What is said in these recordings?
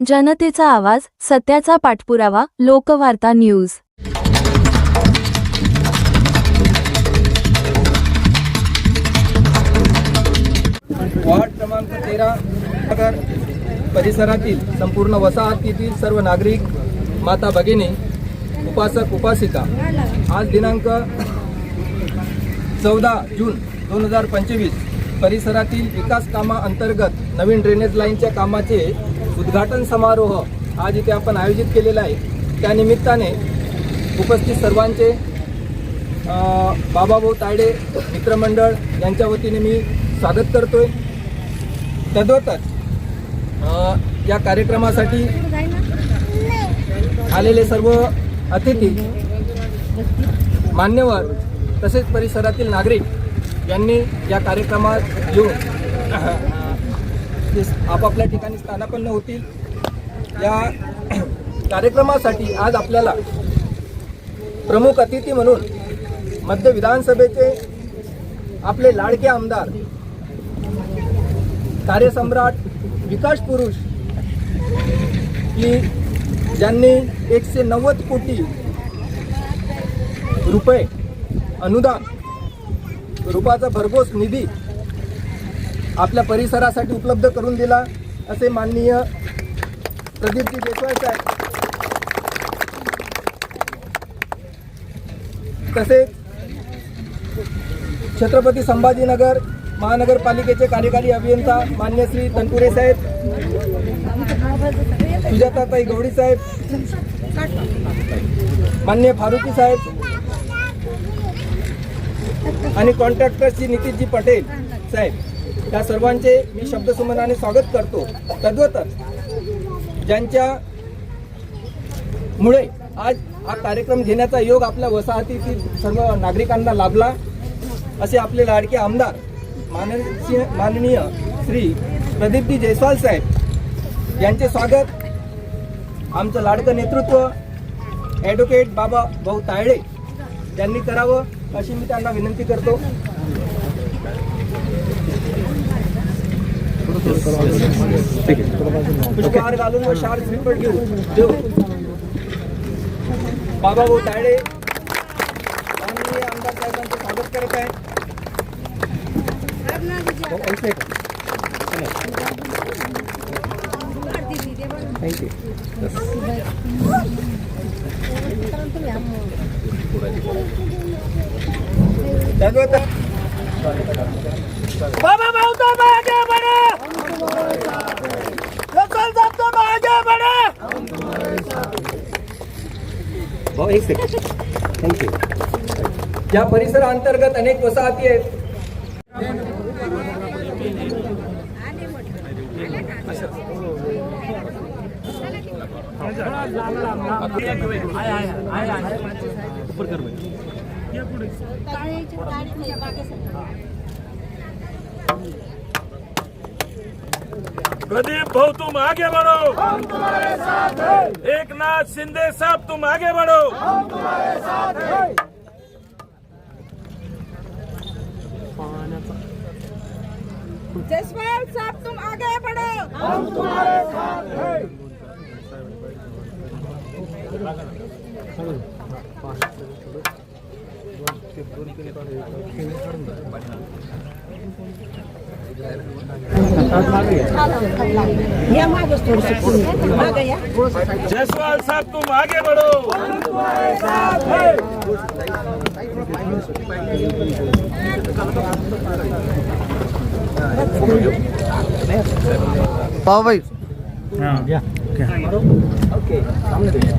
जनतेचा आवाज सत्याचा पाठपुरावा लोकवार्ता न्यूज. वार्ड क्रमांक तेरा नगर परिसरातील संपूर्ण वसाहतीतील सर्व नागरिक माता भगिनी उपासक उपासिका. आज दिनांक चौदा जून दोन हजार पंचवीस परिसरातील विकास कामाअंतर्गत नवीन ड्रेनेज लाईनच्या कामाचे उद्घाटन समारोह आज इथे आपण आयोजित केलेला आहे. त्यानिमित्ताने उपस्थित सर्वांचे बाबाभाऊ तायडे मित्रमंडळ यांच्या वतीने मी स्वागत करतोय. तद्वतच या कार्यक्रमासाठी आलेले सर्व अतिथी मान्यवर तसेच परिसरातील नागरिक यांनी या कार्यक्रमात येऊन ते आपापल्या ठिकाणी स्थानापन्न होतील. या कार्यक्रमासाठी आज आपल्याला प्रमुख अतिथी म्हणून मध्य विधानसभेचे आपले लाडके आमदार कार्यसम्राट विकास पुरुष की ज्यांनी एकशे नव्वद कोटी रुपये अनुदान रूपाचा भरघोस निधी आपल्या परिसरासाठी उपलब्ध करून दिला असे माननीय प्रदीपजी देशवाल साहेब. तसेच छत्रपती संभाजीनगर महानगरपालिकेचे कार्यकारी अभियंता मान्य श्री तनपुरे साहेब सुजाताताई गवडी साहेब मान्य फारुकी साहेब आणि कॉन्ट्रॅक्टर श्री नितीशजी पटेल साहेब. या सर्वांचे मी शब्दसुमनाने स्वागत करतो. तद्वतच ज्यांच्या मुळे आज हा कार्यक्रम घेण्याचा योग आपल्या वसाहतीतील सर्व नागरिकांना लाभला असे आपले लाडके आमदार माननीय माननीय श्री प्रदीपजी जयस्वाल साहेब यांचे स्वागत. आमचं लाडकं नेतृत्व ॲडव्होकेट बाबा भाऊ तायडे यांनी करावं अशी मी त्यांना विनंती करतो. पुष्पहार घालून व शार श्रीफळ बाबा भाऊ तायडे माननीय आमदार साहेबांचं स्वागत करत आहे थँक्यू बाबा भाऊ तो आगे बढ़ो भाऊ एक सेकंड थँक्यू या परिसराअंतर्गत अनेक वसाहती आहेत. प्रदीप भाऊ तुम आगे बढ़ो। हम तुम्हारे साथ हैं। एक नाथ शिंदे साहब तुम आगे बढ़ो। हम तुम्हारे साथ हैं। जसवाल साहब तुम आगे बढ़ो। या मागच थोडस माग या जयसवाल साहब तुम आगे बढ़ो हैं सामने देखिए.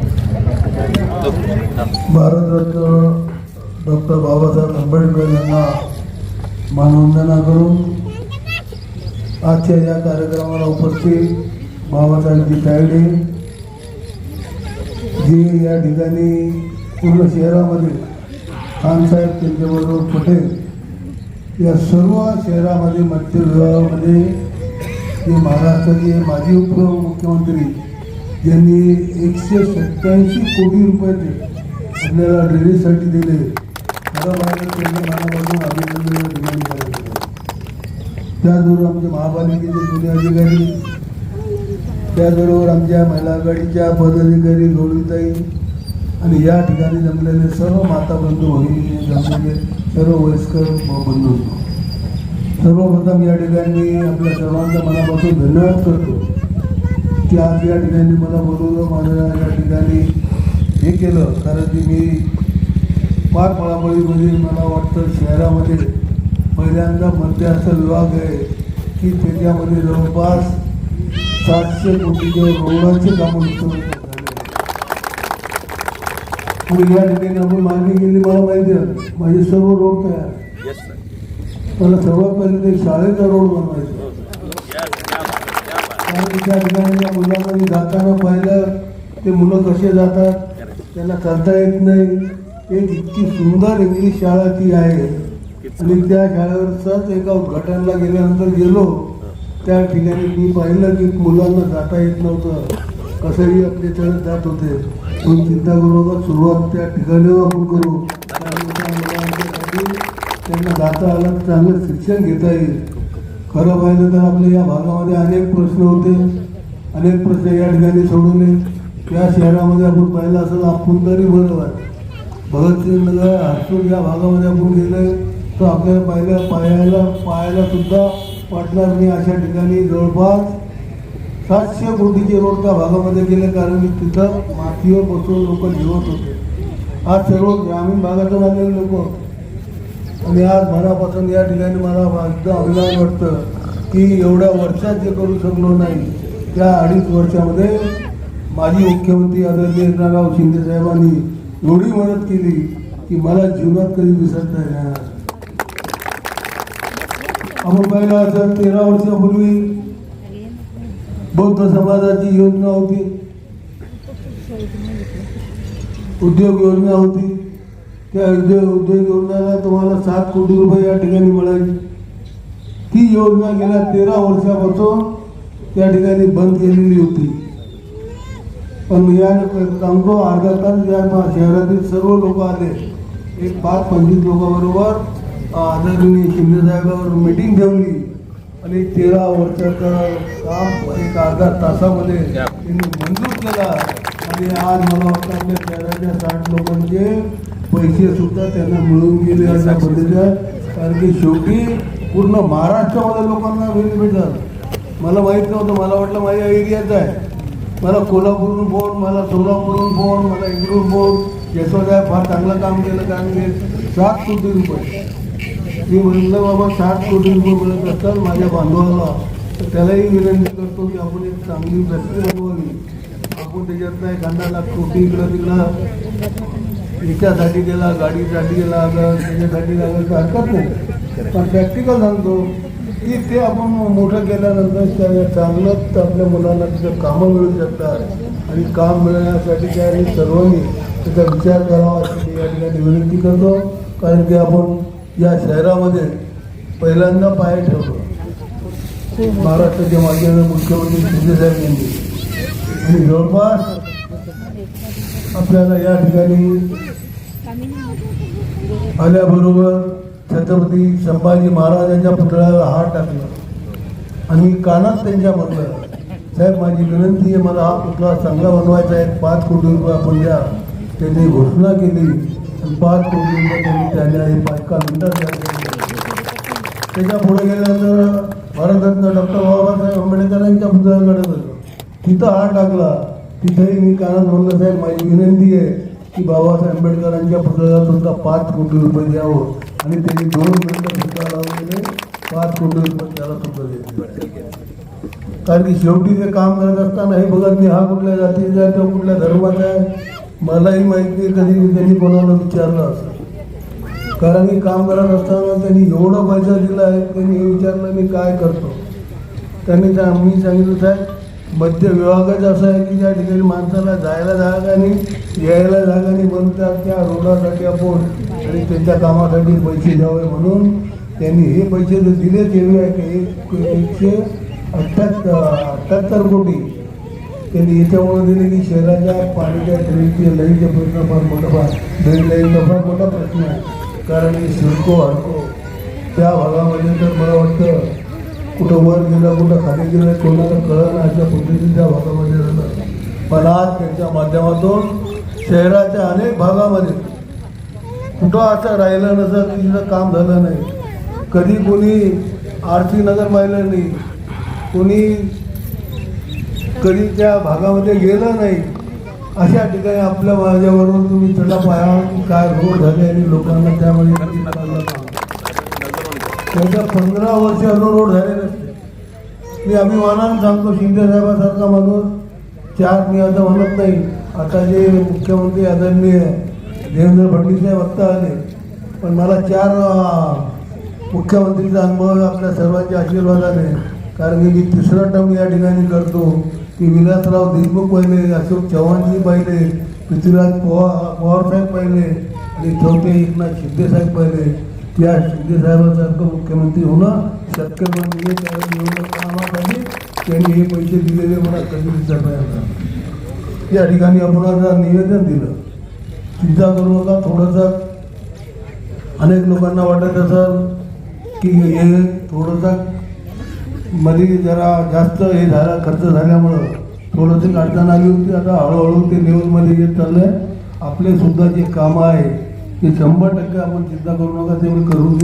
भारतरत्न डॉक्टर बाबासाहेब आंबेडकर यांना मानवंदना करून आजच्या या कार्यक्रमाला उपस्थित बाबासाहेबजी तायडे जे या ठिकाणी पूर्ण शहरामध्ये खानसाहेब त्यांच्याबरोबर पटेल या सर्व शहरामध्ये मध्य विभागामध्ये जे महाराष्ट्राचे माजी उपमुख्यमंत्री ज्यांनी एकशे सत्याऐंशी कोटी रुपये आपल्याला रेल्वेसाठी दिले. मनापासून अभिनंदन या ठिकाणी त्याचबरोबर आमचे महापालिकेचे जुने अधिकारी त्याचबरोबर आमच्या महिला आघाडीच्या पदाधिकारी गौरीताई आणि या ठिकाणी जमलेले सर्व माता बंधू भगिनी जमलेले सर्व वयस्कर बंधू. सर्वप्रथम या ठिकाणी मी आपल्या सर्वांचा मनापासून धन्यवाद करतो की आज या ठिकाणी मला बोलवलं. माझ्या या ठिकाणी हे केलं कारण की मी पार पळापळीमध्ये मला वाटतं शहरामध्ये पहिल्यांदा मध्यास्थ विभाग आहे की त्याच्यामध्ये जवळपास सातशे कोटीचे रोडाचे कामं झाले आणि या ठिकाणी आपण मागणी केली मला माहिती आहे. माझे सर्व रोड तयार मला सर्वात पहिले ते शाळेचा रोड बनवायचा त्या ठिकाणी त्या मुलांमध्ये जाताना पाहिलं ते मुलं कसे जातात त्यांना चालता येत नाही. एक इतकी सुंदर इंग्लिश शाळा ती आहे. आणि त्या शाळेवरचाच एका उद्घाटनला गेल्यानंतर गेलो. त्या ठिकाणी मी पाहिलं की मुलांना जाता येत नव्हतं. कसंही आपले चढत जात होते. पण चिंता करू नका सुरुवात त्या ठिकाणी आपण करू. त्यांना जाता आलं तर चांगलं शिक्षण घेता येईल. खरं पाहिलं तर आपल्या या भागामध्ये अनेक प्रश्न होते. अनेक प्रश्न या ठिकाणी सोडवले. या शहरामध्ये आपण पाहिलं असेल आपण तरी बरोबर. भगतसिंग नगर या भागामध्ये आपण गेलं तर आपल्याला पाहिलं पाहायला पाहायला सुद्धा वाटणार नाही अशा ठिकाणी जवळपास सातशे कोटीचे रोड त्या भागामध्ये गेले कारण की तिथं मातीवर बसून लोक जेवत होते. आज सर्व ग्रामीण भागातून आलेले लोक. आणि आज मनापासून या ठिकाणी मला एकदम अभिमान वाटतं की एवढ्या वर्षात जे करू शकलो नाही त्या अडीच वर्षामध्ये माजी मुख्यमंत्री आदरणीय एकनाथराव शिंदे साहेबांनी एवढी मदत केली की मला जीवनात कधी विसरता येणार आपण पाहिलं असं तेरा वर्षापूर्वी बौद्ध समाजाची योजना होती. उद्योग योजना होती. त्या उद्योग उद्योग योजनेला तुम्हाला सात कोटी रुपये या ठिकाणी मिळाली. ती योजना गेल्या तेरा वर्षापासून त्या ठिकाणी बंद केलेली होती. पण या सांगतो अर्धा तास या मा- शहरातील सर्व लोक आले. एक पाच पंचवीस लोकांबरोबर आदरणीय शिंदे साहेबांवर मिटिंग ठेवली. आणि तेरा वर्षाचं काम एक अर्धा तासामध्ये त्यांनी मंजूर केला. आणि आज मला वाटतं आपल्या शहराच्या साठ लोकांचे पैसे सुद्धा त्यांना मिळून गेले अशा पद्धतीचं कारण की शेवटी पूर्ण महाराष्ट्रामध्ये लोकांना बेनिफिट झालं मला माहीत नव्हतं मला वाटलं माझ्या एरियात आहे. मला कोल्हापूरहून फोन मला सोलापूरहून फोन मला इकडून फोन यशोदा फार चांगलं काम केलं कारण की सात कोटी रुपये. मी म्हटलं बाबा सात कोटी रुपये मिळत असतात माझ्या बांधवाला. तर त्यालाही विनंती करतो की आपण एक चांगली व्यक्ती बनवली आपण त्याच्यात नाही कोटी इकडं तिकडं याच्यासाठी गेला गाडीसाठी गेला त्याच्यासाठी लागलं तर हरकत नाही. पण प्रॅक्टिकल सांगतो की ते आपण मोठं केल्यानंतर त्या चांगलंच आपल्या मुलांना तिथं कामं मिळू शकतात. आणि काम मिळण्यासाठी त्या सर्वांनी त्याचा विचार करावा अशी या ठिकाणी विनंती करतो. कारण की आपण या शहरामध्ये पहिल्यांदा पाय ठेवतो. महाराष्ट्राचे माजी मुख्यमंत्री शिंदेसाहेब यांनी. आणि जवळपास आपल्याला या ठिकाणी आल्याबरोबर छत्रपती संभाजी महाराजांच्या पुतळ्याला हार टाकला. आणि मी कानात त्यांच्या म्हटलं साहेब माझी विनंती आहे मला हा पुतळा चांगला बनवायचा आहे. पाच कोटी रुपये आपण द्या. त्यांनी घोषणा केली. आणि पाच कोटी रुपये त्यांनी त्याला हे पाचका मिनिटात त्याच्या पुढे गेल्यानंतर भारतरत्न डॉक्टर बाबासाहेब आंबेडकरांच्या पुतळ्याकडे गेलो. तिथं हार टाकला. तिथेही मी कानात म्हणलं साहेब माझी विनंती आहे की बाबासाहेब आंबेडकरांच्या पुतळ्याला सुद्धा पाच कोटी रुपये द्यावं. आणि त्यांनी दोन मिनिटं सुद्धा लावलेले पाच कोटी रुपये त्याला सुद्धा दिले कारण की शेवटी ते काम करत असताना हे बघत नाही हा कुठल्या जातीचा आहे तो कुठल्या धर्माचा आहे? मलाही माहीत नाही कधी त्यांनी कोणाला विचारलं असं. कारण की काम करत असताना त्यांनी एवढा पैसा दिला आहे त्यांनी हे विचारलं मी काय करतो? त्यांनी त्या मी सांगितलं साहेब मध्य विभागच असं आहे की त्या ठिकाणी माणसाला जायला जागा नाही यायला जागा नाही म्हणून त्या त्या रोडासाठी आपण आणि त्यांच्या कामासाठी पैसे द्यावे म्हणून त्यांनी हे पैसे जर दिले तेवढे आहे की एक एकशे अठ्ठ्याहत्तर अठ्ठ्याहत्तर कोटी त्यांनी याच्यामुळे दिले की शहराच्या पाण्याच्या ड्रेनचे लाईनचा प्रश्न फार मोठा फार ड्रेन लाईनचा फार मोठा प्रश्न आहे. कारण की सिडको हडको त्या भागामध्ये तर मला वाटतं कुठं वर गेलं कुठं खाली गेलं कोणाला कळलं अशा पद्धतीच्या भागामध्ये राहतात पण आज त्यांच्या माध्यमातून शहराच्या अनेक भागामध्ये कुठं असं राहिलं नसं की तिथं काम झालं नाही. कधी कोणी आरती नगर पाहिलं नाही. कोणी कधी त्या भागामध्ये गेलं नाही. अशा ठिकाणी आपल्या माझ्यावरून तुम्ही त्याला पाया काय रोड झाले आणि लोकांना त्यामध्ये किती त्याच्या पंधरा वर्ष रोड झाले नसते. मी अभिमानानं सांगतो शिंदे साहेबासारखा माणूस चार मी आता म्हणत नाही. आता जे मुख्यमंत्री आदरणीय देवेंद्र फडणवीस साहेब आत्ता आले पण मला चार मुख्यमंत्रीचा अनुभव आपल्या सर्वांच्या आशीर्वादाने कारण की मी तिसरा टर्म या ठिकाणी करतो की विलासराव देशमुख पाहिले अशोक चव्हाणजी पाहिले पृथ्वीराज पवार पवारसाहेब पाहिले आणि चौथे एकनाथ शिंदेसाहेब पाहिले. त्या शिंदेसाहेबांसारखं मुख्यमंत्री होणं शक्य पण नाही निवडणूक कामासाठी त्यांनी हे पैसे दिलेले मला कधी विचार या ठिकाणी आपण निवेदन दिलं. चिंता करू नका थोडंसं अनेक लोकांना वाटत असं की हे थोडंसं मध्ये जरा जास्त हे झाला खर्च झाल्यामुळं थोडंसं अडचण आली होती. आता हळूहळू ते लेवलमध्ये येत चाललंय. आपले सुद्धा जे कामं आहे की शंभर टक्के आपण चिंता करू नका ते मी करून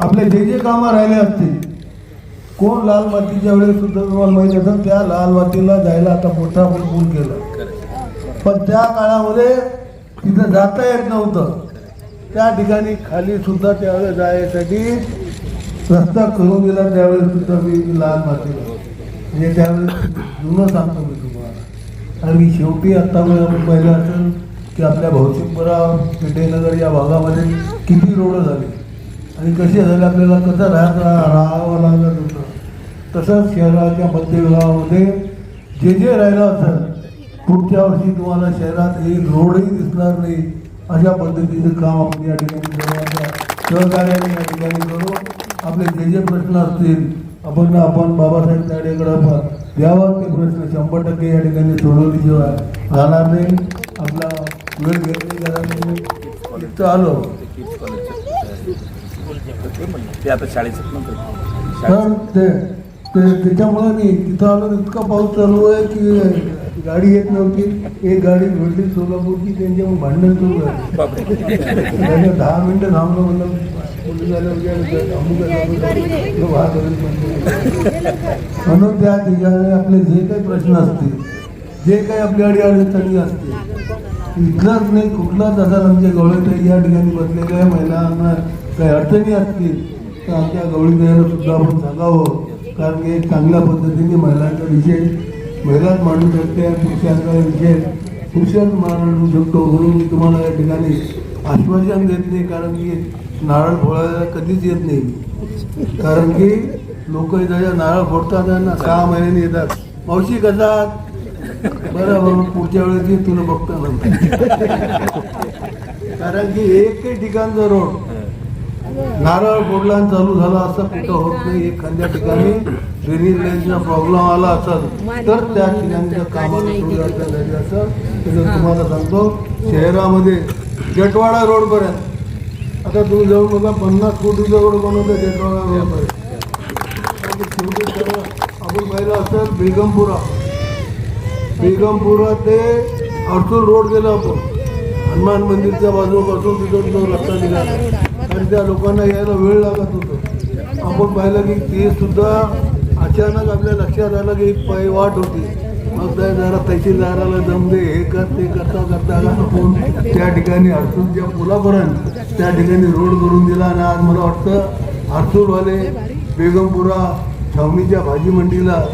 आपले जे जे कामं राहिले असतील कोण लाल मातीच्या वेळेस सुद्धा तुम्हाला माहिती असेल त्या लाल मातीला जायला आता मोठा आपण पूल केला. पण त्या काळामध्ये तिथं जाता येत नव्हतं. त्या ठिकाणी खाली सुद्धा त्यावेळेस जायसाठी रस्ता करून दिला त्यावेळेस सुद्धा मी लाल मातीला. म्हणजे त्यावेळेस जुनं सांगतो मी तुम्हाला. आणि शेवटी आता मी असेल की आपल्या भौतिकपुरा पेठेनगर या भागामध्ये किती रोड झाले? आणि कसे झाले आपल्याला? कसं राहत? राहावं लागत होतं. तसंच शहराच्या मध्यभागामध्ये जे जे राहिलं असतं पुढच्या वर्षी तुम्हाला शहरात एक रोडही दिसणार नाही. अशा पद्धतीचं काम आपण या ठिकाणी सहकार्याने या ठिकाणी करू. आपले जे जे प्रश्न असतील आपण आपण बाबासाहेब ताडेकडे द्यावा. ते प्रश्न शंभर टक्के या ठिकाणी सोडवल्याशिवाय राहणार नाही. आपला वेळ घेत नाही कारण मी इथं आलो. ते आता शाळेचं ते ते त्याच्यामुळे मी तिथं आलो. इतका पाऊस चालू आहे की गाडी येत नव्हती. एक गाडी भेटली सोलापूरची त्यांच्या भांडण सुरू आहे त्याच्या दहा मिनिटं थांबलो म्हणलं. म्हणून त्या ठिकाणी आपले जे काही प्रश्न असतील जे काही आपल्या अडी अडचणी असतील इथलाच नाही कुठलाच असा आमच्या गवळीताई या ठिकाणी बसलेल्या महिलांना काही अडचणी असतील तर आमच्या गवळीताईला सुद्धा आपण सांगावं. कारण की चांगल्या पद्धतीने महिलांचा विषय महिलाच मांडू शकते पुरुषांचा विषय पुरुषाच मांडू शकतो म्हणून मी तुम्हाला या ठिकाणी आश्वासन देत नाही कारण की नारळ फोडायला कधीच येत नाही. कारण की लोक त्याच्या नारळ फोडतात त्यांना सहा महिन्यांनी येतात. मावशी कसा बरोबर बरं पुढच्या वेळेस तुला बघतो नंतर कारण की एकही ठिकाणचा रोड नारळ फोडला चालू झाला असं कुठं होत नाही. एखाद्या ठिकाणी ड्रेनेज लाईनचा प्रॉब्लेम आला असेल तर त्या ठिकाणी कामाला थोडी झाली तुम्हाला सांगतो शहरामध्ये जटवाडा रोडपर्यंत. आता तुम्ही जाऊन बघा पन्नास कोटीचा रोड बनवतो जटवाडा रोडपर्यंत. आणि आपण पाहिलं असेल बेगमपुरा. बेगमपुरा ते अडसूल रोड गेलो आपण. हनुमान मंदिरच्या बाजूपासून तिथून तो रस्ता निघाला. आणि त्या लोकांना यायला वेळ लागत होतो. आपण पाहिलं की ते सुद्धा अचानक आपल्या लक्षात आलं की एक पाय वाट होती. मग त्या जरा तहसीलदाराला दम दे. हे कर ते करता करता आपण त्या ठिकाणी हरसूलच्या पुलापर्यंत त्या ठिकाणी रोड करून दिला आणि आज मला वाटतं हरसूलवाले बेगमपुरा छावणीच्या भाजी मंडीला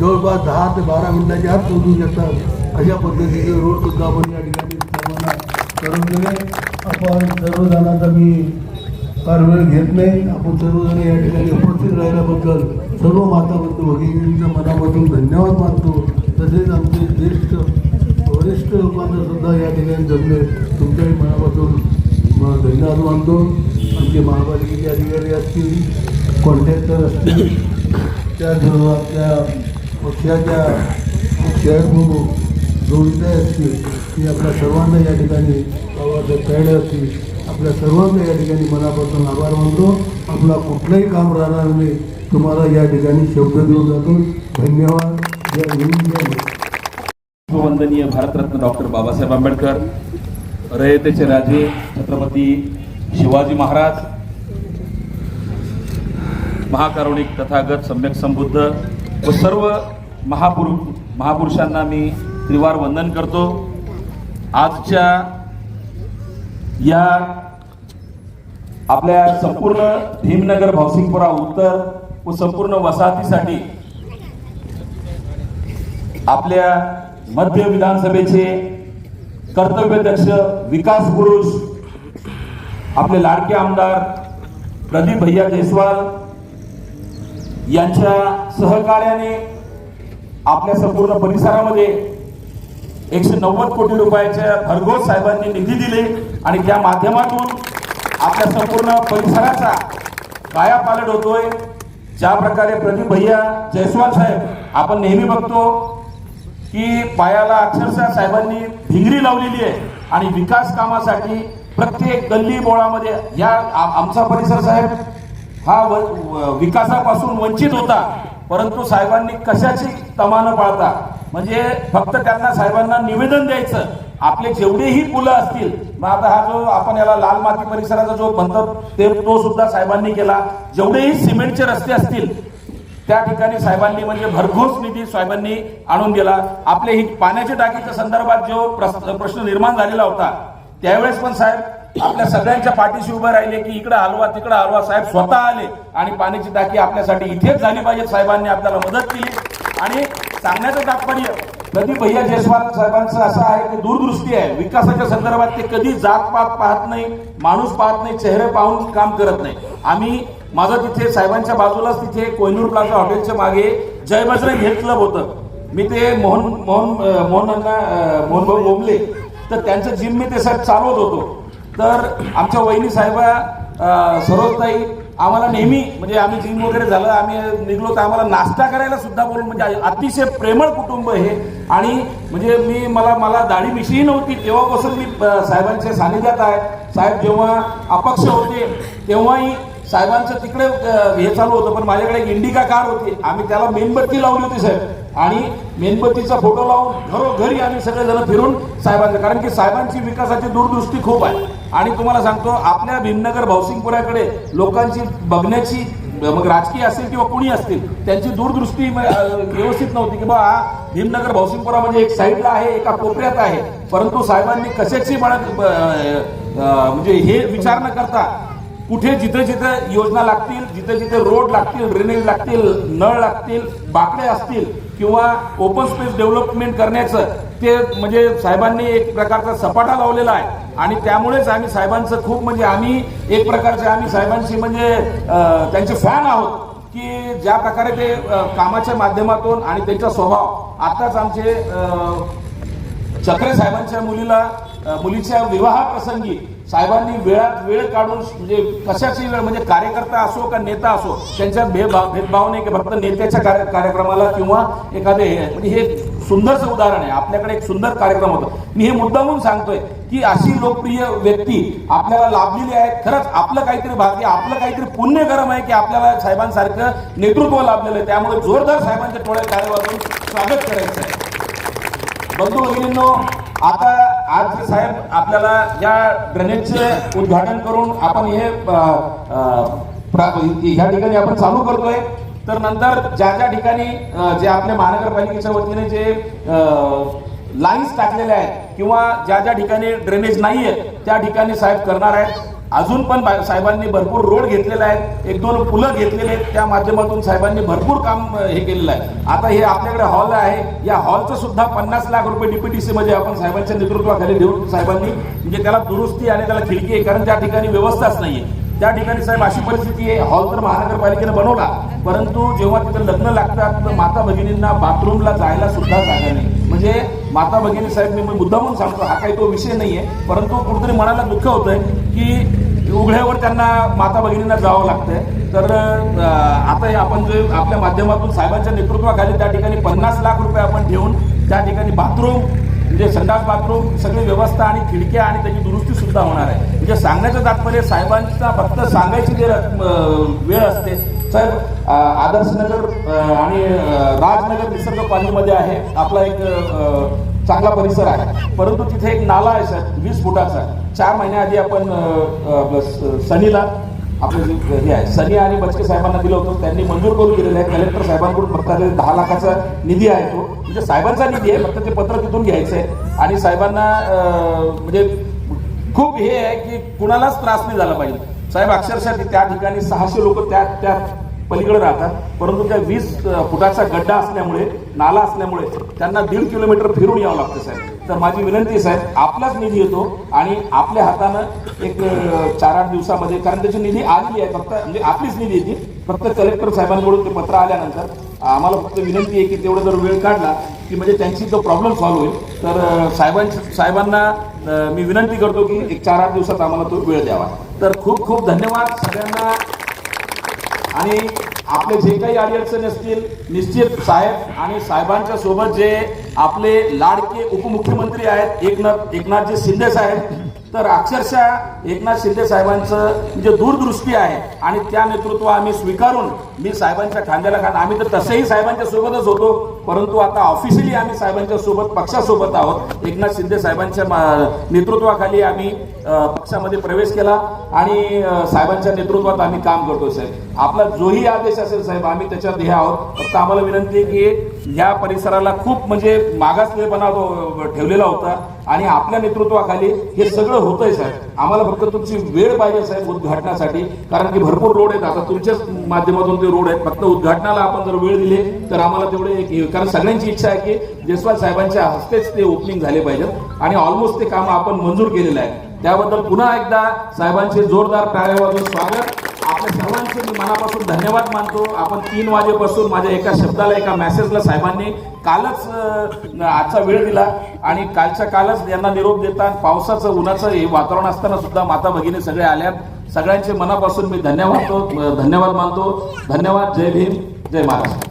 जवळपास दहा ते बारा मिनिटाच्या आत पोहोचू शकतात. अशा पद्धतीचे रोड सुद्धा आपण या ठिकाणी सर्वांना करून दिले आपण सर्वजणांचा मी फार वेळ घेत नाही. आपण सर्वजण या ठिकाणी उपस्थित राहिल्याबद्दल सर्व माता भगिनींच्या मनापासून धन्यवाद मानतो. तसेच आमचे ज्येष्ठ वरिष्ठ लोकांना सुद्धा या ठिकाणी जमले. तुमच्याही मनापासून धन्यवाद मानतो. आमचे महापालिकेचे अधिकारी असतील कॉन्ट्रॅक्टर असतील त्या आपल्या पक्षाच्या शहर जोडीदार असतील की आपल्या सर्वांना या ठिकाणी बाबासाहेब असतील आपल्या सर्वांना या ठिकाणी मनापासून आभार मानतो. आपला कुठलंही काम राहणार नाही. तुम्हाला या ठिकाणी शब्द देऊन जातो. धन्यवाद. जय हिंद वंदनीय भारतरत्न डॉक्टर बाबासाहेब आंबेडकर रयतेचे राजे छत्रपती शिवाजी महाराज महाकारुणिक तथागत सम्यक संबुद्ध व सर्व महापुरु महापुरुषांना मी त्रिवार वंदन करतो. आजच्या या आपल्या संपूर्ण भीमनगर भावसिंगपुरा उत्तर व संपूर्ण वसाहतीसाठी आपल्या मध्य विधानसभेचे कर्तव्यदक्ष विकास पुरुष आपले लाडके आमदार प्रदीप भैया जयस्वाल यांच्या सहकार्याने आपल्या संपूर्ण परिसरामध्ये एकशे नव्वद कोटी रुपयाच्या भरघोस साहेबांनी निधी दिले आणि त्या माध्यमातून आपल्या संपूर्ण परिसराचा कायापालट होतोय. ज्या प्रकारे प्रदीप भैया जयस्वाल साहेब आपण नेहमी बघतो की पायाला अक्षरशः साहेबांनी भिंगरी लावलेली आहे आणि विकास कामासाठी प्रत्येक गल्ली बोळामध्ये या आमचा परिसर साहेब हा विकासापासून वंचित होता. परंतु साहेबांनी कशाची तमानं पाळता? म्हणजे फक्त त्यांना साहेबांना निवेदन द्यायचं. आपले जेवढेही पुलं असतील मग आता हा जो आपण याला लाल माती परिसराचा जो म्हणतो ते तो सुद्धा साहेबांनी केला. जेवढेही सिमेंटचे रस्ते असतील त्या ठिकाणी साहेबांनी म्हणजे भरघोस निधी साहेबांनी आणून दिला. आपले ही पाण्याच्या टाकीच्या संदर्भात जो प्रश्न निर्माण झालेला होता त्यावेळेस पण साहेब आपल्या सगळ्यांच्या पाठीशी उभे राहिले की इकडे हलवा तिकडे हलवा. साहेब स्वतः आले आणि पाण्याची टाकी आपल्यासाठी इथेच झाली पाहिजे. साहेबांनी आपल्याला मदत केली. आणि सांगण्याचं तात्पर्य कधी भैया जयस्वाल साहेबांचं असं आहे की दूरदृष्टी आहे. विकासाच्या संदर्भात ते कधी जात पात पाहत नाही माणूस पाहत नाही चेहरे पाहून काम करत नाही. आम्ही माझं तिथे साहेबांच्या बाजूलाच तिथे कोयनूर प्लाझा हॉटेलच्या मागे जय बजरंग हेल्थ क्लब होतं. मी ते मोहन मोहन मोहनांना मोहन भाऊ बोंबले तर त्यांचं जिम मी ते साहेब चालवत होतो. तर आमच्या वहिनी साहेबा सरोजताई आम्हाला नेहमी म्हणजे आम्ही जिम वगैरे झालं आम्ही निघलो तर आम्हाला नाश्ता करायला सुद्धा बोलून म्हणजे अतिशय प्रेमळ कुटुंब हे. आणि म्हणजे मी मला मला दाढी मिशीही नव्हती तेव्हापासून मी साहेबांच्या सानिध्यात आहे. साहेब जेव्हा अपक्ष होते तेव्हाही साहेबांचं तिकडे हे चालू होतं पण माझ्याकडे एक इंडिका कार होती. आम्ही त्याला मेणबत्ती लावली होती साहेब. आणि मेणबत्तीचा फोटो लावून घरोघरी आम्ही सगळेजण फिरून साहेबांचं कारण की साहेबांची विकासाची दूरदृष्टी खूप आहे. आणि तुम्हाला सांगतो आपल्या भीमनगर भावसिंगपुऱ्याकडे लोकांची बघण्याची मग राजकीय असेल किंवा कुणी असतील त्यांची दूरदृष्टी व्यवस्थित नव्हती की बा हा भीमनगर भावसिंगपुरा म्हणजे एक साईडला आहे एका कोपऱ्यात आहे. परंतु साहेबांनी कशाची म्हणत म्हणजे हे विचार न करता कुठे जिथे जिथे योजना लागतील जिथे जिथे रोड लागतील ड्रेनेज लागतील नळ लागतील बाकडे असतील किंवा ओपन स्पेस डेव्हलपमेंट करण्याचं ते म्हणजे साहेबांनी एक प्रकारचा सपाटा लावलेला आहे. आणि त्यामुळेच आम्ही साहेबांचं खूप म्हणजे आम्ही एक प्रकारचे आम्ही साहेबांशी म्हणजे त्यांचे फॅन आहोत की ज्या प्रकारे ते कामाच्या माध्यमातून आणि त्यांचा स्वभाव. आताच आमचे चक्रे साहेबांच्या मुलीला मुलीच्या विवाहाप्रसंगी साहेबांनी वेळात वेळ काढून म्हणजे कशाची वेळ म्हणजे कार्यकर्ता असो का नेता असो त्यांच्यात भेदभाव भेदभाव नाही की फक्त नेत्याच्या कार्य कार्यक्रमाला किंवा एखादे हे म्हणजे हे सुंदरचं उदाहरण आहे. आपल्याकडे एक सुंदर कार्यक्रम होता. मी हे मुद्दामून सांगतोय की अशी लोकप्रिय व्यक्ती आपल्याला लाभलेली आहे. खरंच आपलं काहीतरी भाग्य आपलं काहीतरी पुण्यकरम आहे की आपल्याला साहेबांसारखं नेतृत्व लाभलेलं आहे. त्यामुळे जोरदार साहेबांच्या टोळ्या कार्यवातून स्वागत करायचं आहे. बंधू भगिनींनो आता आज साहेब आपल्याला या ड्रेनेजचे उद्घाटन करून आपण हे ह्या ठिकाणी आपण चालू करतोय. तर नंतर ज्या ज्या ठिकाणी जे आपल्या महानगरपालिकेच्या वतीने जे लाईन्स टाकलेल्या आहेत किंवा ज्या ज्या ठिकाणी ड्रेनेज नाहीये त्या ठिकाणी साहेब करणार आहेत. अजून पण साहेबांनी भरपूर रोड घेतलेले आहेत. एक दोन पुलं घेतलेले आहेत. त्या माध्यमातून साहेबांनी भरपूर काम हे केलेलं आहे. आता हे आपल्याकडे हॉल आहे. या हॉलचं सुद्धा पन्नास लाख रुपये डीपीटीसी मध्ये आपण साहेबांच्या नेतृत्वाखाली देऊन साहेबांनी म्हणजे त्याला दुरुस्ती आणि त्याला खिडकी आहे. कारण त्या ठिकाणी व्यवस्थाच नाहीये. त्या ठिकाणी साहेब अशी परिस्थिती आहे. हॉल तर महानगरपालिकेने बनवला. परंतु जेव्हा तिथं लग्न लागतात तर माता भगिनींना बाथरूमला जायला सुद्धा जागा नाही. म्हणजे माता भगिनी साहेब मी मुद्दामून सांगतो हा काही तो विषय नाही आहे परंतु कुठेतरी मनाला दुःख होतंय की उघड्यावर त्यांना माता भगिनींना जावं लागतंय. तर आता हे आपण जे आपल्या माध्यमातून साहेबांच्या नेतृत्वाखाली त्या ठिकाणी पन्नास लाख रुपये आपण ठेवून त्या ठिकाणी बाथरूम म्हणजे संडास बाथरूम सगळी व्यवस्था आणि खिडक्या आणि त्याची दुरुस्ती सुद्धा होणार आहे. म्हणजे सांगण्याचं तात्पर्य साहेबांचा फक्त सांगायची जे वेळ असते साहेब आदर्शनगर आणि राजनगर निसर्ग पाणीमध्ये आहे. आपला एक चांगला परिसर आहे. परंतु तिथे एक नाला आहे सर वीस फुटाचा. चार महिन्याआधी आपण सनीला आपलं जे हे आहे. सनी आणि बचके साहेबांना दिलं होतं. त्यांनी मंजूर करून दिलेलं आहे. कलेक्टर साहेबांकडून फक्त दहा लाखाचा निधी आहे तो. म्हणजे साहेबांचा निधी आहे फक्त ते पत्र तिथून घ्यायचं आहे. आणि साहेबांना म्हणजे खूप हे आहे की कुणालाच त्रास नाही झाला पाहिजे. साहेब अक्षरशः त्या ठिकाणी सहाशे लोक त्या त्या पलीकडे राहतात परंतु त्या वीस फुटाचा गड्डा असल्यामुळे नाला असल्यामुळे त्यांना दीड किलोमीटर फिरून यावं लागतं साहेब. तर माझी विनंती साहेब आपलाच निधी येतो आणि आपल्या हातानं एक चार आठ दिवसामध्ये कारण त्याची निधी आलेली आहे फक्त म्हणजे आपलीच निधी येते फक्त कलेक्टर साहेबांकडून ते पत्र आल्यानंतर आम्हाला फक्त विनंती आहे की तेवढं जर वेळ काढला की म्हणजे त्यांची तो प्रॉब्लेम सॉल्व्ह होईल तर साहेबांची साहेबांना मी विनंती करतो की एक चार आठ दिवसात आम्हाला तो वेळ द्यावा. तर खूप खूप धन्यवाद सगळ्यांना. आणि आपले जे काही अडचण असतील निश्चित साहेब आणि साहेबांच्या सोबत जे आपले लाडके उपमुख्यमंत्री आहेत एकनाथ एकनाथजी शिंदे साहेब तर अक्षरशः एकनाथ शिंदे साहेबांचं म्हणजे दूरदृष्टी आहे आणि त्या नेतृत्व आम्ही स्वीकारून मी साहेबांच्या खांद्याला खांदा आम्ही तर तसेही साहेबांच्या सोबतच होतो परंतु आता ऑफिशियली आम्ही साहेबांच्या सोबत पक्षासोबत आहोत. एकनाथ शिंदे साहेबांच्या मा- नेतृत्वाखाली आम्ही पक्षामध्ये प्रवेश केला आणि साहेबांच्या नेतृत्वात आम्ही काम करतो साहेब. आपला जोही आदेश असेल साहेब आम्ही त्याच्यात हे आहोत. फक्त आम्हाला विनंती आहे की या परिसराला खूप म्हणजे मागासलेपणा ठेवलेला होता आणि आपल्या नेतृत्वाखाली हे सगळं होतंय साहेब. आम्हाला फक्त तुमची वेळ पाहिजे साहेब उद्घाटनासाठी. कारण की भरपूर रोड आहेत. आता तुमच्याच माध्यमातून ते रोड आहेत. फक्त उद्घाटनाला आपण जर वेळ दिले तर आम्हाला तेवढे कारण सगळ्यांची इच्छा आहे की जयस्वाल साहेबांच्या हस्तेच ते ओपनिंग झाले पाहिजेत. आणि ऑलमोस्ट ते काम आपण मंजूर केलेलं आहे त्याबद्दल पुन्हा एकदा साहेबांचे जोरदार टाळ्या वाजून स्वागत. आपल्या सर्वांचे मी मनापासून धन्यवाद मानतो. आपण तीन वाजेपासून माझ्या एका शब्दाला एका मेसेजला साहेबांनी कालच आजचा वेळ दिला आणि कालच्या कालच यांना निरोप देतात पावसाचं उन्हाचं हे वातावरण असताना सुद्धा माता भगिनी सगळे आल्यात. सगळ्यांचे मनापासून मी धन्यवाद धन्यवाद मानतो. धन्यवाद. जय भीम. जय महाराष्ट्र.